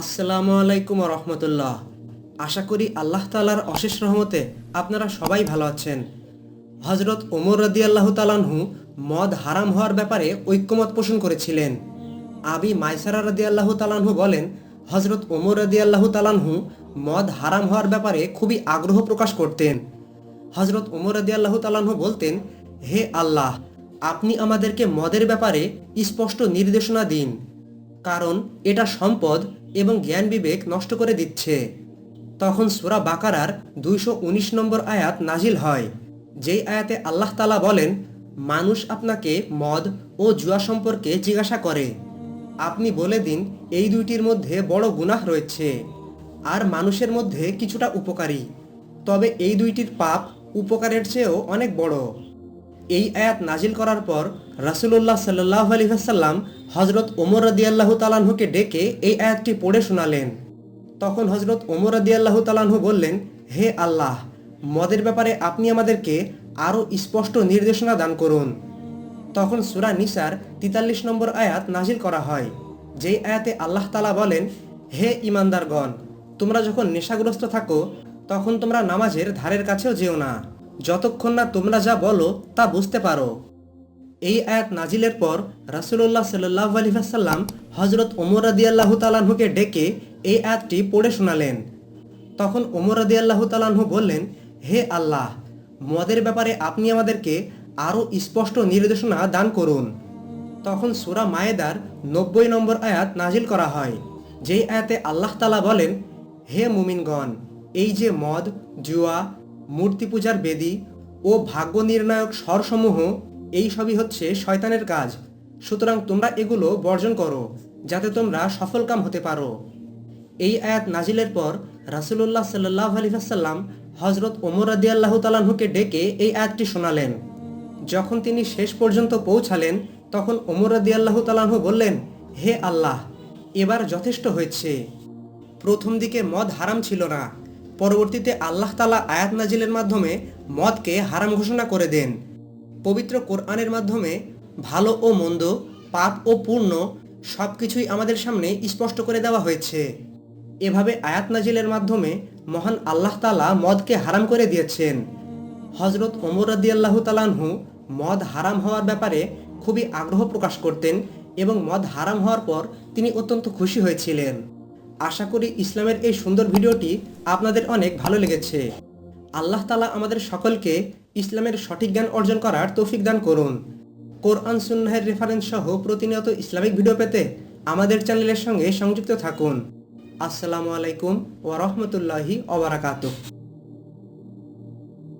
আসসালামু আলাইকুম রহমতুল্লাহ। আশা করি আল্লাহ তালার অশেষ রহমতে আপনারা সবাই ভালো আছেন। হজরত ওমর রদি আল্লাহ তালানহু মদ হারাম হওয়ার ব্যাপারে ঐক্যমত পোষণ করেছিলেন। আবি মাইসারা রদি আল্লাহ তালানহু বলেন হজরত ওমর রদি আল্লাহ তালানহু মদ হারাম হওয়ার ব্যাপারে খুবই আগ্রহ প্রকাশ করতেন। হজরত ওমর রদি আল্লাহ তালানহু বলতেন, হে আল্লাহ, আপনি আমাদেরকে মদের ব্যাপারে স্পষ্ট নির্দেশনা দিন। কারণ এটা সম্পদ এবং জ্ঞান বিবেক নষ্ট করে দিচ্ছে। তখন সুরা বাকারার দুইশো উনিশ নম্বর আয়াত নাজিল হয়। যেই আয়াতে আল্লাহ তালা বলেন, মানুষ আপনাকে মদ ও জুয়া সম্পর্কে জিজ্ঞাসা করে। আপনি বলে দিন, এই দুইটির মধ্যে বড় গুনাহ রয়েছে। আর মানুষের মধ্যে কিছুটা উপকারী। তবে এই দুইটির পাপ উপকারের চেয়েও অনেক বড়। এই আয়াত নাজিল করার পর রাসুলুল্লাহ সাল্লাহ আলহিহাসাল্লাম হজরত ওমর রদিয়াল্লাহ তালাহুকে ডেকে এই আয়াতটি পড়ে শোনালেন। তখন হজরত ওমর রদিয়াল্লাহ তালাহু বললেন, হে আল্লাহ, মদের ব্যাপারে আপনি আমাদেরকে আরও স্পষ্ট নির্দেশনা দান করুন। তখন সুরা নিসার তিতাল্লিশ নম্বর আয়াত নাজিল করা হয়। যেই আয়াতে আল্লাহ তালা বলেন, হে ইমানদারগণ তোমরা যখন নেশাগ্রস্ত থাকো, তখন তোমরা নামাজের ধারের কাছেও যেও না। যতক্ষণ না তোমরা যা বলো, তা বুঝতে পারো। এই আয়াত নাজিলের পর রাসুল্লাহ সাল্লাহ আলহিহাসাল্লাম হজরত ওমর রাদি আল্লাহ তালাহুকে ডেকে এই আয়াতটি পড়ে শোনালেন। তখন ওমর রাদি আল্লাহ তালাহু বললেন, হে আল্লাহ, মদের ব্যাপারে আপনি আমাদেরকে আরও স্পষ্ট নির্দেশনা দান করুন। তখন সুরা মায়েদার নব্বই নম্বর আয়াত নাজিল করা হয়, যেই আয়াতে আল্লাহ তালা বলেন, হে মুমিনগণ, এই যে মদ, জুয়া মূর্তি পূজার বেদি ও ভাগ্য নির্ণায়ক স্বরসমূহ, এই সবই হচ্ছে শয়তানের কাজ। সুতরাং তোমরা এগুলো বর্জন করো, যাতে তোমরা সফলকাম হতে পারো। এই আয়াত নাজিলের পর রাসুলুল্লাহ সাল্লাহ আলহিহাসাল্লাম হজরত ওমর আদি আল্লাহ তালাহুকে ডেকে এই আয়াতটি শোনালেন। যখন তিনি শেষ পর্যন্ত পৌঁছালেন, তখন ওমর আদি আল্লাহ তালাহু বললেন, হে আল্লাহ, এবার যথেষ্ট হয়েছে। প্রথম দিকে মদ হারাম ছিল না পরবর্তীতে আল্লাহ তালা আয়াত নাজিলের মাধ্যমে মদকে হারাম ঘোষণা করে দেন। পবিত্র কোরআনের মাধ্যমে ভালো ও মন্দ, পাপ ও পূর্ণ সব কিছুই আমাদের সামনে স্পষ্ট করে দেওয়া হয়েছে। এভাবে আয়াত নাজিলের মাধ্যমে মহান আল্লাহ তালা মদকে হারাম করে দিয়েছেন। হজরত ওমর রাদি আল্লাহ তালানহু মদ হারাম হওয়ার ব্যাপারে খুবই আগ্রহ প্রকাশ করতেন এবং মদ হারাম হওয়ার পর তিনি অত্যন্ত খুশি হয়েছিলেন। আশা করি ইসলামের এই সুন্দর ভিডিওটি আপনাদের অনেক ভালো লেগেছে। আল্লাহ তালা আমাদের সকলকে ইসলামের সঠিক জ্ঞান অর্জন করার তৌফিক দান করুন। কোরআন, সুন্নাহের রেফারেন্স সহ প্রতিনিয়ত ইসলামিক ভিডিও পেতে আমাদের চ্যানেলের সঙ্গে সংযুক্ত থাকুন। আসসালামু আলাইকুম ওয়া রাহমাতুল্লাহি ওয়া বারাকাতুহু।